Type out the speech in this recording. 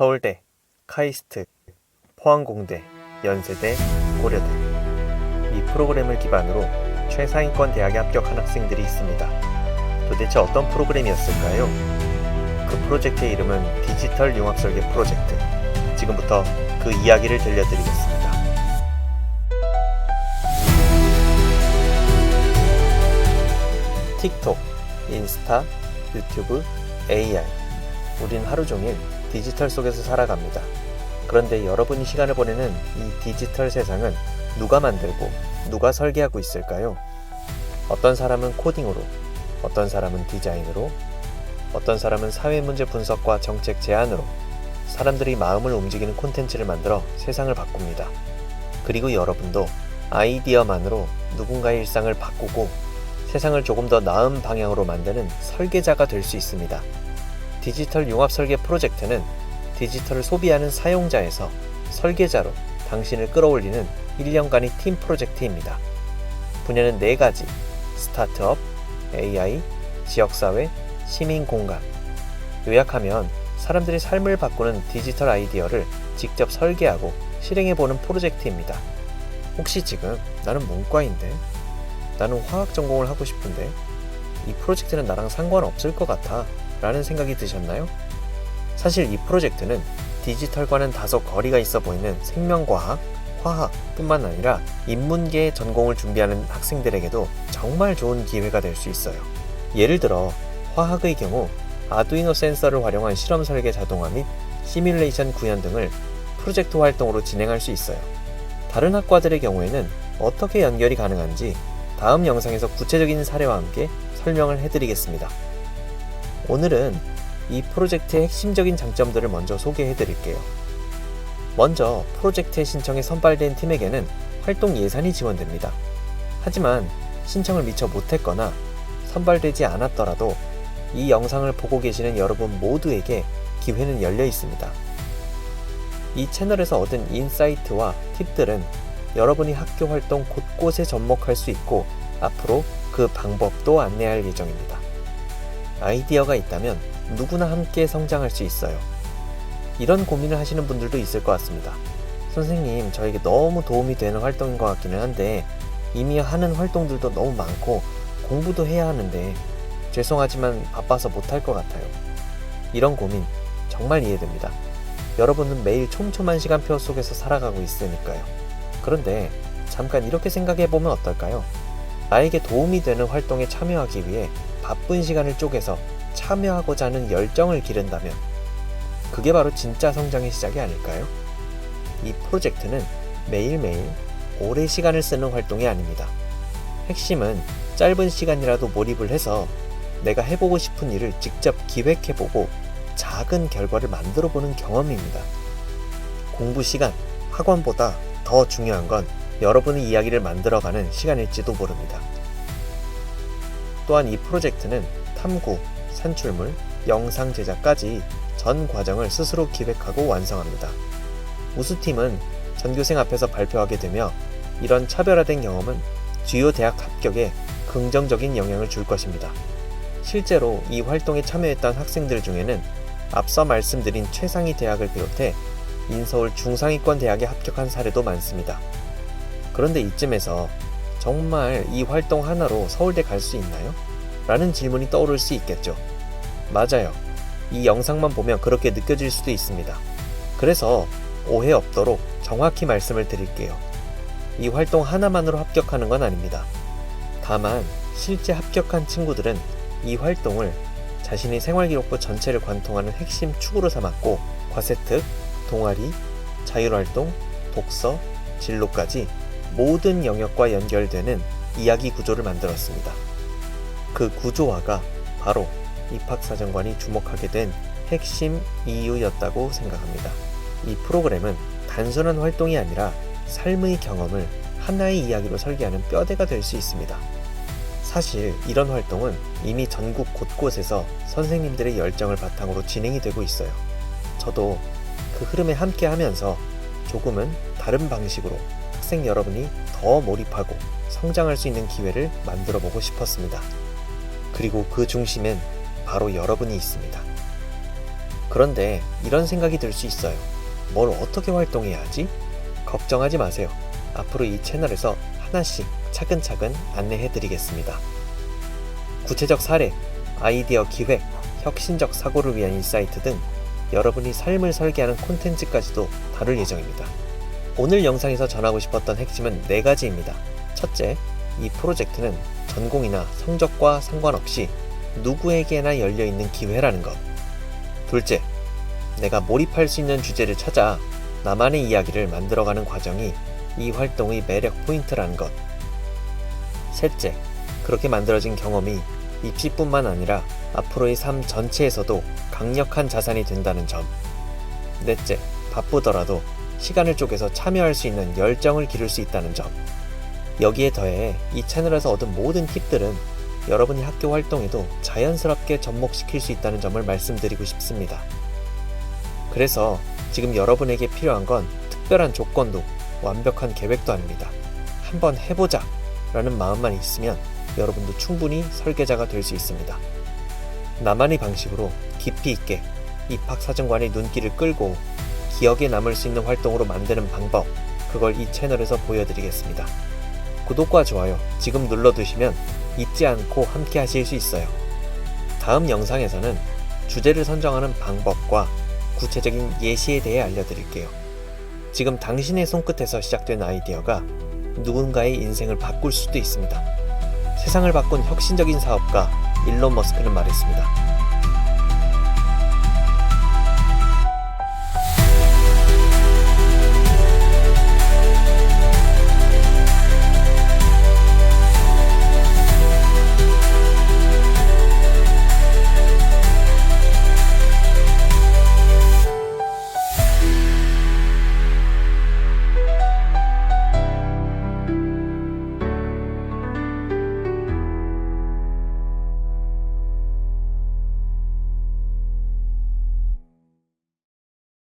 서울대, 카이스트, 포항공대, 연세대, 고려대. 이 프로그램을 기반으로 최상위권 대학에 합격한 학생들이 있습니다. 도대체 어떤 프로그램이었을까요? 그 프로젝트의 이름은 디지털 융합 설계 프로젝트. 지금부터 그 이야기를 들려드리겠습니다. 틱톡, 인스타, 유튜브, AI. 우린 하루 종일 디지털 속에서 살아갑니다. 그런데 여러분이 시간을 보내는 이 디지털 세상은 누가 만들고 누가 설계하고 있을까요? 어떤 사람은 코딩으로, 어떤 사람은 디자인으로, 어떤 사람은 사회 문제 분석과 정책 제안으로 사람들이 마음을 움직이는 콘텐츠를 만들어 세상을 바꿉니다. 그리고 여러분도 아이디어만으로 누군가의 일상을 바꾸고 세상을 조금 더 나은 방향으로 만드는 설계자가 될 수 있습니다. 디지털 융합 설계 프로젝트는 디지털을 소비하는 사용자에서 설계자로 당신을 끌어올리는 1년간의 팀 프로젝트입니다. 분야는 4가지, 스타트업, AI, 지역사회, 시민공간. 요약하면 사람들이 삶을 바꾸는 디지털 아이디어를 직접 설계하고 실행해보는 프로젝트입니다. 혹시 지금 나는 문과인데 나는 화학 전공을 하고 싶은데 이 프로젝트는 나랑 상관없을 것 같아 라는 생각이 드셨나요? 사실 이 프로젝트는 디지털과는 다소 거리가 있어 보이는 생명과학, 화학 뿐만 아니라 인문계의 전공을 준비하는 학생들에게도 정말 좋은 기회가 될 수 있어요. 예를 들어 화학의 경우 아두이노 센서를 활용한 실험 설계 자동화 및 시뮬레이션 구현 등을 프로젝트 활동으로 진행할 수 있어요. 다른 학과들의 경우에는 어떻게 연결이 가능한지 다음 영상에서 구체적인 사례와 함께 설명을 해드리겠습니다. 오늘은 이 프로젝트의 핵심적인 장점들을 먼저 소개해 드릴게요. 먼저 프로젝트의 신청에 선발된 팀에게는 활동 예산이 지원됩니다. 하지만 신청을 미처 못했거나 선발되지 않았더라도 이 영상을 보고 계시는 여러분 모두에게 기회는 열려 있습니다. 이 채널에서 얻은 인사이트와 팁들은 여러분이 학교 활동 곳곳에 접목할 수 있고 앞으로 그 방법도 안내할 예정입니다. 아이디어가 있다면 누구나 함께 성장할 수 있어요. 이런 고민을 하시는 분들도 있을 것 같습니다. 선생님, 저에게 너무 도움이 되는 활동인 것 같기는 한데 이미 하는 활동들도 너무 많고 공부도 해야 하는데 죄송하지만 바빠서 못할 것 같아요. 이런 고민 정말 이해됩니다. 여러분은 매일 촘촘한 시간표 속에서 살아가고 있으니까요. 그런데 잠깐 이렇게 생각해 보면 어떨까요? 나에게 도움이 되는 활동에 참여하기 위해 바쁜 시간을 쪼개서 참여하고자 하는 열정을 기른다면 그게 바로 진짜 성장의 시작이 아닐까요? 이 프로젝트는 매일매일 오래 시간을 쓰는 활동이 아닙니다. 핵심은 짧은 시간이라도 몰입을 해서 내가 해보고 싶은 일을 직접 기획해보고 작은 결과를 만들어 보는 경험입니다. 공부 시간, 학원보다 더 중요한 건 여러분의 이야기를 만들어가는 시간일지도 모릅니다. 또한 이 프로젝트는 탐구, 산출물, 영상 제작까지 전 과정을 스스로 기획하고 완성합니다. 우수팀은 전교생 앞에서 발표하게 되며 이런 차별화된 경험은 주요 대학 합격에 긍정적인 영향을 줄 것입니다. 실제로 이 활동에 참여했던 학생들 중에는 앞서 말씀드린 최상위 대학을 비롯해 인서울 중상위권 대학에 합격한 사례도 많습니다. 그런데 이쯤에서 정말 이 활동 하나로 서울대 갈 수 있나요? 라는 질문이 떠오를 수 있겠죠. 맞아요. 이 영상만 보면 그렇게 느껴질 수도 있습니다. 그래서 오해 없도록 정확히 말씀을 드릴게요. 이 활동 하나만으로 합격하는 건 아닙니다. 다만 실제 합격한 친구들은 이 활동을 자신의 생활기록부 전체를 관통하는 핵심 축으로 삼았고 과세특, 동아리, 자율활동, 독서, 진로까지 모든 영역과 연결되는 이야기 구조를 만들었습니다. 그 구조화가 바로 입학사정관이 주목하게 된 핵심 이유였다고 생각합니다. 이 프로그램은 단순한 활동이 아니라 삶의 경험을 하나의 이야기로 설계하는 뼈대가 될 수 있습니다. 사실 이런 활동은 이미 전국 곳곳에서 선생님들의 열정을 바탕으로 진행이 되고 있어요. 저도 그 흐름에 함께 하면서 조금은 다른 방식으로 학생 여러분이 더 몰입하고 성장할 수 있는 기회를 만들어 보고 싶었습니다. 그리고 그 중심엔 바로 여러분이 있습니다. 그런데 이런 생각이 들 수 있어요. 뭘 어떻게 활동해야 하지? 걱정하지 마세요. 앞으로 이 채널에서 하나씩 차근차근 안내해 드리겠습니다. 구체적 사례, 아이디어 기획, 혁신적 사고를 위한 인사이트 등 여러분이 삶을 설계하는 콘텐츠까지도 다룰 예정입니다. 오늘 영상에서 전하고 싶었던 핵심은 네 가지입니다. 첫째, 이 프로젝트는 전공이나 성적과 상관없이 누구에게나 열려있는 기회라는 것. 둘째, 내가 몰입할 수 있는 주제를 찾아 나만의 이야기를 만들어가는 과정이 이 활동의 매력 포인트라는 것. 셋째, 그렇게 만들어진 경험이 입시뿐만 아니라 앞으로의 삶 전체에서도 강력한 자산이 된다는 점. 넷째, 바쁘더라도 시간을 쪼개서 참여할 수 있는 열정을 기를 수 있다는 점. 여기에 더해 이 채널에서 얻은 모든 팁들은 여러분이 학교 활동에도 자연스럽게 접목시킬 수 있다는 점을 말씀드리고 싶습니다. 그래서 지금 여러분에게 필요한 건 특별한 조건도 완벽한 계획도 아닙니다. 한번 해보자 라는 마음만 있으면 여러분도 충분히 설계자가 될 수 있습니다. 나만의 방식으로 깊이 있게 입학사정관의 눈길을 끌고 기억에 남을 수 있는 활동으로 만드는 방법, 그걸 이 채널에서 보여드리겠습니다. 구독과 좋아요 지금 눌러두시면 잊지 않고 함께 하실 수 있어요. 다음 영상에서는 주제를 선정하는 방법과 구체적인 예시에 대해 알려드릴게요. 지금 당신의 손끝에서 시작된 아이디어가 누군가의 인생을 바꿀 수도 있습니다. 세상을 바꾼 혁신적인 사업가 일론 머스크는 말했습니다.